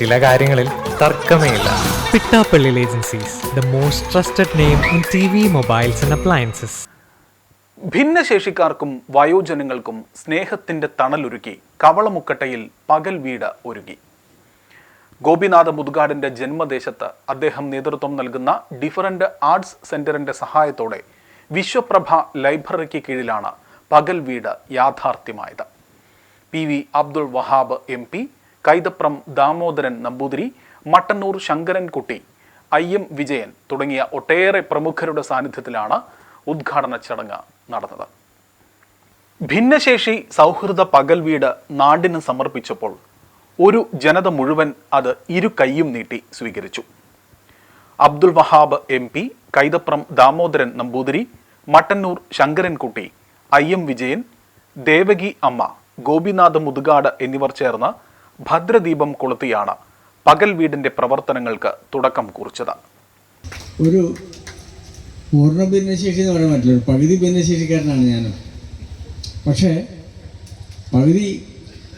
ചില കാര്യങ്ങളിൽ തർക്കമേയില്ല. Pittappally agencies the most trusted name in T V mobiles and appliances ഭിന്നശേഷിക്കാർക്കും വയോജനങ്ങൾക്കും സ്നേഹത്തിന്റെ തണലൊരുക്കി കവളമുക്കട്ടയിൽ പകൽ വീട് ഒരുക്കി. ഗോപിനാഥ മുതുകാടിന്റെ ജന്മദേശത്ത് അദ്ദേഹം നേതൃത്വം നൽകുന്ന ഡിഫറന്റ് ആർട്സ് സെന്ററിന്റെ സഹായത്തോടെ വിശ്വപ്രഭ ലൈബ്രറിക്ക് കീഴിലാണ് പകൽ വീട് യാഥാർത്ഥ്യമായത്. P V Abdul Wahab M P Kaithapram Damodaran Namboothiri Mattannur Sankarankutty I M Vijayan തുടങ്ങിയ ഒട്ടേറെ പ്രമുഖരുടെ സാന്നിധ്യത്തിലാണ് ഉദ്ഘാടന ചടങ്ങ് നടന്നത്. ഭിന്നശേഷി സൗഹൃദ പകൽ വീട് നാടിന് സമർപ്പിച്ചപ്പോൾ ഒരു ജനത മുഴുവൻ അത് ഇരു കൈയും നീട്ടി സ്വീകരിച്ചു. Abdul Wahab M P Kaithapram Damodaran Namboothiri Mattannur Sankarankutty I M Vijayan Devaki Amma Gopinath Muthukad എന്നിവർ ചേർന്ന് ഭദ്രദീപം കൊളുത്തിയാണ് പകൽ വീടിന്റെ പ്രവർത്തനങ്ങൾക്ക് തുടക്കം കുറിച്ചത്. ഒരു പൂർണ ഭിന്നശേഷി എന്ന് പറയാൻ പറ്റില്ല. ഒരു പകുതി ഭിന്നശേഷിക്കാരനാണ് ഞാൻ പക്ഷേ പകുതി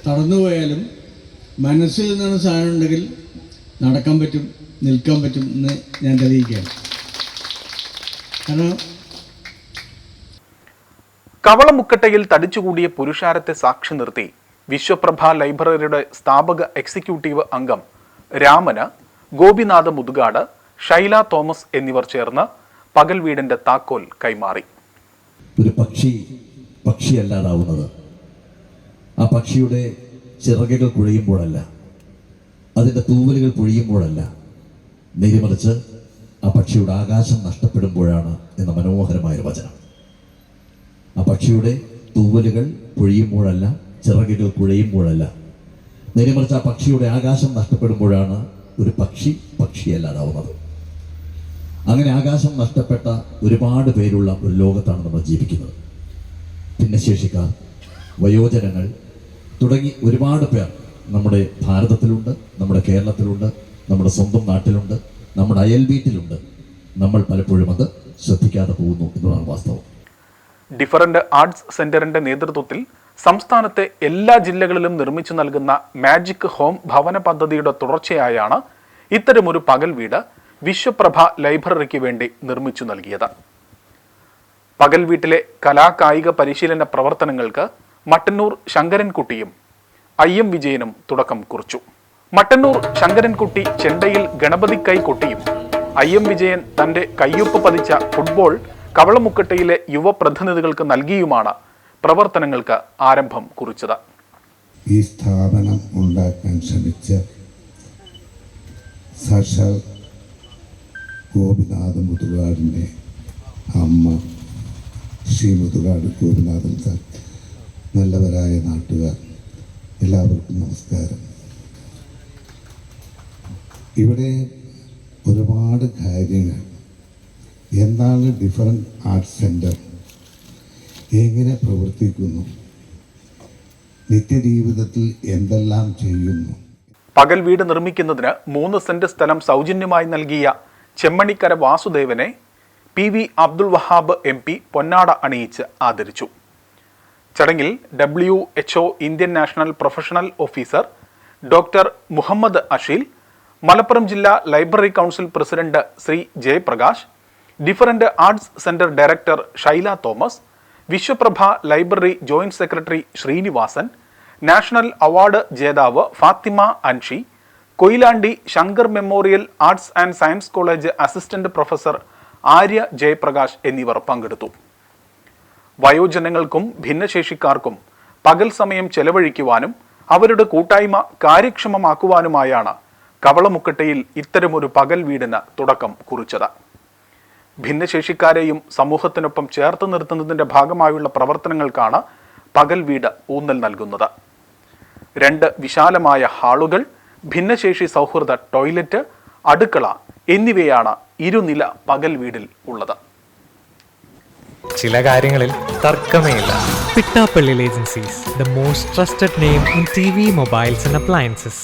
തടന്നുപോയാലും മനസ്സിൽ നിന്നാണ് സാധനം ഉണ്ടെങ്കിൽ നടക്കാൻ പറ്റും നിൽക്കാൻ പറ്റും എന്ന് ഞാൻ തെളിയിക്കുകയാണ്. കാരണം കവളമുക്കട്ടയിൽ തടിച്ചുകൂടിയ പുരുഷാരത്തെ സാക്ഷി നിർത്തി വിശ്വപ്രഭ ലൈബ്രറിയുടെ സ്ഥാപക എക്സിക്യൂട്ടീവ് അംഗം രാമന് ഗോപിനാഥ മുതുകാട് ഷൈല തോമസ് എന്നിവർ ചേർന്ന് പകൽ വീടിന്റെ താക്കോൽ കൈമാറി. ഒരു പക്ഷി പക്ഷിയല്ലാതാവുന്നത്. ആ പക്ഷിയുടെ ചിറകുകൾ കുഴയുമ്പോഴല്ല അതിന്റെ തൂവലുകൾ പൊഴിയുമ്പോഴല്ല നേരിമറിച്ച് ആ പക്ഷിയുടെ ആകാശം നഷ്ടപ്പെടുമ്പോഴാണ് എന്ന മനോഹരമായ വചനം. ആ പക്ഷിയുടെ തൂവലുകൾ പൊഴിയുമ്പോഴല്ല ചിറകുകൾ കുഴയുമ്പോഴല്ല നേരെമറിച്ച് ആ പക്ഷിയുടെ ആകാശം നഷ്ടപ്പെടുമ്പോഴാണ് ഒരു പക്ഷി പക്ഷിയല്ലാതാവുന്നത്. അങ്ങനെ ആകാശം നഷ്ടപ്പെട്ട ഒരുപാട് പേരുള്ള ഒരു ലോകത്താണ് നമ്മൾ ജീവിക്കുന്നത്. ഭിന്നശേഷിക്കാർ വയോജനങ്ങൾ തുടങ്ങി ഒരുപാട് പേർ നമ്മുടെ ഭാരതത്തിലുണ്ട് നമ്മുടെ കേരളത്തിലുണ്ട് നമ്മുടെ സ്വന്തം നാട്ടിലുണ്ട് നമ്മുടെ അയൽ വീട്ടിലുണ്ട് നമ്മൾ പലപ്പോഴും അത് ശ്രദ്ധിക്കാതെ പോകുന്നു എന്നുള്ളതാണ് വാസ്തവം. ഡിഫറന്റ് ആർട്സ് സെന്ററിന്റെ നേതൃത്വത്തിൽ സംസ്ഥാനത്തെ എല്ലാ ജില്ലകളിലും നിർമ്മിച്ചു നൽകുന്ന മാജിക് ഹോം ഭവന പദ്ധതിയുടെ തുടർച്ചയായാണ് ഇത്തരമൊരു പകൽ വീട് വിശ്വപ്രഭ ലൈബ്രറിക്ക് വേണ്ടി നിർമ്മിച്ചു നൽകിയത്. പകൽ വീട്ടിലെ കലാകായിക പരിശീലന പ്രവർത്തനങ്ങൾക്ക് മട്ടന്നൂർ ശങ്കരൻകുട്ടിയും ഐ എം വിജയനും തുടക്കം കുറിച്ചു. മട്ടന്നൂർ ശങ്കരൻകുട്ടി ചെണ്ടയിൽ ഗണപതി കൈ കൊട്ടിയും ഐ എം വിജയൻ തന്റെ കയ്യൊപ്പ് പതിച്ച ഫുട്ബോൾ കവളമുക്കട്ടയിലെ യുവപ്രതിനിധികൾക്ക് നൽകിയുമാണ് പ്രവർത്തനങ്ങൾക്ക് ആരംഭം കുറിച്ചത്. ഈ സ്ഥാപനം ഉണ്ടാക്കാൻ ശ്രമിച്ച സാക്ഷാൽ ഗോപിനാഥ മുതുകാടിന്റെ അമ്മ ശ്രീ മുതുകാട് ഗോപിനാഥൻ സാർ നല്ലവരായ നാട്ടുകാർ എല്ലാവർക്കും നമസ്കാരം. ഇവിടെ ഒരുപാട് കാര്യങ്ങൾ. എന്താണ് ഡിഫറന്റ് ആർട്സ് സെന്റർ എങ്ങനെ പ്രവർത്തിക്കുന്നു? നിത്യജീവിതത്തിൽ എന്തെല്ലാം ചെയ്യുന്നു? പകൽ വീട് നിർമ്മിക്കുന്നതിന് മൂന്ന് സെന്റ് സ്ഥലം സൗജന്യമായി നൽകിയ Chemmanikkara വാസുദേവനെ P V Abdul Wahab M P പൊന്നാട അണിയിച്ച് ആദരിച്ചു. ചടങ്ങിൽ W H O Indian national professional officer doctor Muhammad Asheel Malappuram ജില്ലാ library council president Shri Jayaprakash different arts centre director Shaila Thomas Vishwaprabha library joint secretary Srinivasan national award ജേതാവ് Fathima Anshi Koyilandy Shankar memorial arts and science college assistant professor Arya Jayaprakash എന്നിവർ പങ്കെടുത്തു. വയോജനങ്ങൾക്കും ഭിന്നശേഷിക്കാർക്കും പകൽ സമയം ചെലവഴിക്കുവാനും അവരുടെ കൂട്ടായ്മ കാര്യക്ഷമമാക്കുവാനുമായാണ് കവളമുക്കട്ടയിൽ ഇത്തരമൊരു പകൽ വീടിന് തുടക്കം കുറിച്ചത്. ഭിന്നശേഷിക്കാരെയും സമൂഹത്തിനൊപ്പം ചേർത്ത് നിർത്തുന്നതിന്റെ ഭാഗമായുള്ള പ്രവർത്തനങ്ങൾക്കാണ് പകൽ വീട് ഊന്നൽ നൽകുന്നത്. രണ്ട് വിശാലമായ ഹാളുകൾ ഭിന്നശേഷി സൗഹൃദ ടോയ്ലറ്റ് അടുക്കള എന്നിവയാണ് ഇരുനില പകൽ വീടിൽ ഉള്ളത്. ചില കാര്യങ്ങളിൽ തർക്കമേയില്ല Pittappally agencies the most trusted name in T V mobiles and appliances